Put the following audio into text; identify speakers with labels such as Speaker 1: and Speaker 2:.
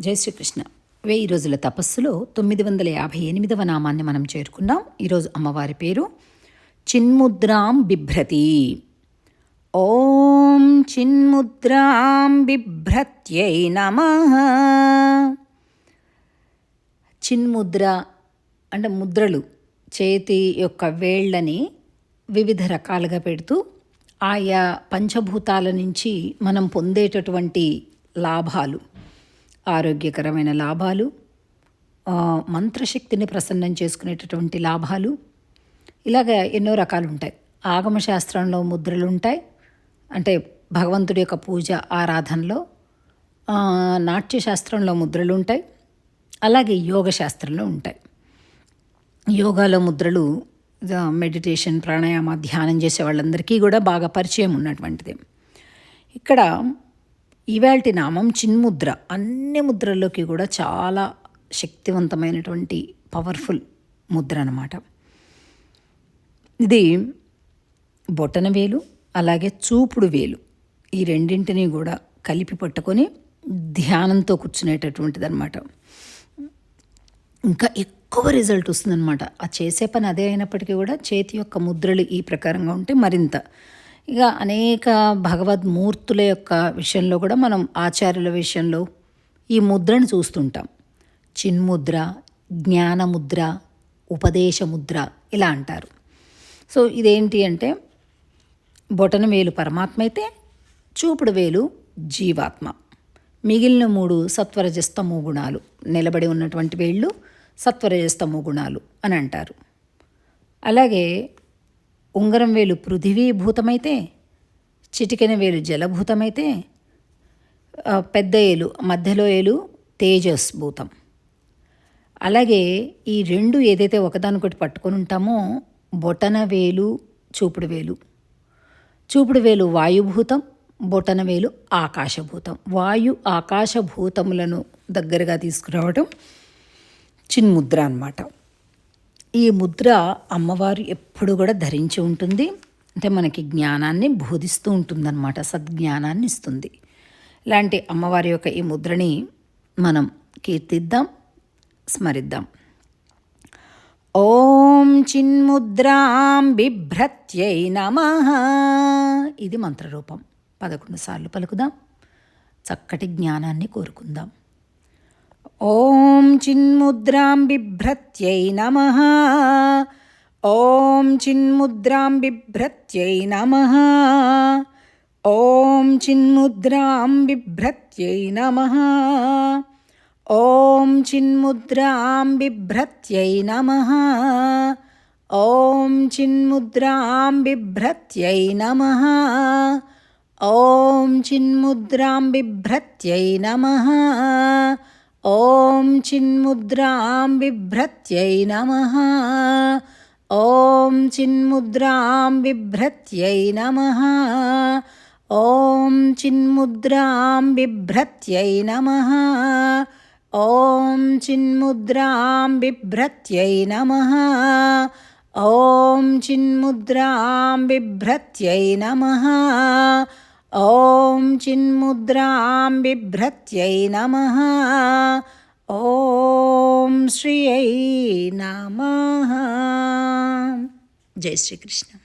Speaker 1: జై శ్రీకృష్ణ. వెయ్యి రోజుల తపస్సులో తొమ్మిది వందల యాభై ఎనిమిదవ నామాన్ని మనం చేరుకున్నాం. ఈరోజు అమ్మవారి పేరు చిన్ముద్రాం బిభ్రతి. ఓం చిన్ముద్రాం బిభ్రత్యై నమ. చిన్ముద్ర అంటే ముద్రలు చేతి యొక్క వేళ్ళని వివిధ రకాలుగా పెడుతూ ఆయా పంచభూతాల నుంచి మనం పొందేటటువంటి లాభాలు. ఆరోగ్యకరమైన లాభాలు మంత్రశక్తిని ప్రసన్నం చేసుకునేటటువంటి లాభాలు. ఇలాగ ఎన్నో రకాలు ఉంటాయి ఆగమ శాస్త్రంలో ముద్రలు ఉంటాయి అంటే భగవంతుడి యొక్క పూజ ఆరాధనలో నాట్యశాస్త్రంలో ముద్రలు ఉంటాయి అలాగే యోగ శాస్త్రంలో ఉంటాయి. యోగాలో ముద్రలు మెడిటేషన్ ప్రాణాయామ ధ్యానం చేసే వాళ్ళందరికీ కూడా బాగా పరిచయం ఉన్నటువంటిది. ఇక్కడ ఇవాల్టి నామం చిన్ముద్ర. అన్ని ముద్రల్లోకి కూడా చాలా శక్తివంతమైనటువంటి పవర్ఫుల్ ముద్ర అనమాట ఇది బొటన వేలు అలాగే చూపుడు వేలు. ఈ రెండింటినీ కూడా కలిపి పట్టుకొని ధ్యానంతో కూర్చునేటటువంటిది అనమాట ఇంకా ఎక్కువ రిజల్ట్ వస్తుందన్నమాట. ఆ చేసే పని అదే అయినప్పటికీ కూడా చేతి యొక్క ముద్రలు ఈ ప్రకారంగా ఉంటే మరింత ఇక అనేక భగవద్మూర్తుల యొక్క విషయంలో కూడా మనం ఆచార్యుల విషయంలో ఈ ముద్రను చూస్తుంటాం. చిన్ముద్ర జ్ఞానముద్ర ఉపదేశముద్ర ఇలా అంటారు. సో ఇదేంటి అంటే బొటన వేలు పరమాత్మ అయితే చూపుడు వేలు జీవాత్మ. మిగిలిన మూడు సత్వరజస్తమో గుణాలు నిలబడి ఉన్నటువంటి వేళ్ళు సత్వరజస్తమో గుణాలు అని అంటారు. అలాగే ఉంగరం వేలు పృథివీభూతమైతే చిటికెన వేలు జలభూతమైతే పెద్ద ఏలు మధ్యలో ఏలు తేజస్ భూతం. అలాగే ఈ రెండు ఏదైతే ఒకదానికొకటి పట్టుకొని ఉంటామో బొటన వేలు చూపుడు వేలు. చూపుడు వేలు వాయుభూతం బొటన వేలు ఆకాశభూతం. వాయు ఆకాశభూతములను దగ్గరగా తీసుకురావడం చిన్ముద్ర అన్నమాట. ఈ ముద్ర అమ్మవారు ఎప్పుడు కూడా ధరించి ఉంటుంది. అంటే మనకి జ్ఞానాన్ని బోధిస్తూ ఉంటుందన్నమాట సద్జ్ఞానాన్ని ఇస్తుంది. ఇలాంటి అమ్మవారి యొక్క ఈ ముద్రని మనం కీర్తిద్దాం స్మరిద్దాం. ఓం చిన్ముద్రాం బిభ్రత్యై నమ. ఇది మంత్రరూపం. పదకొండు సార్లు పలుకుదాం. చక్కటి జ్ఞానాన్ని కోరుకుందాం. ॐ चिन्मुद्रां बिभ्रत्यै नमः ॐ चिन्मुद्रां बिभ्रत्यै नमः ॐ चिन्मुद्रां बिभ्रत्यै नमः ॐ चिन्मुद्रां बिभ्रत्यै नमः ॐ चिन्मुद्रां बिभ्रत्यै नमः ॐ चिन्मुद्रां बिभ्रत्यै नमः ॐ चिन्मुद्रां बिभ्रत्यै नमः ॐ चिन्मुद्रां बिभ्रत्यै नमः ॐ चिन्मुद्रां बिभ्रत्यै नमः ॐ चिन्मुद्रां बिभ्रत्यै नमः ॐ चिन्मुद्रां बिभ्रत्यै नमः ॐ चिन्मुद्रां बिभ्रत्यै नमः ॐ श्रियै नमः जय श्रीकृष्ण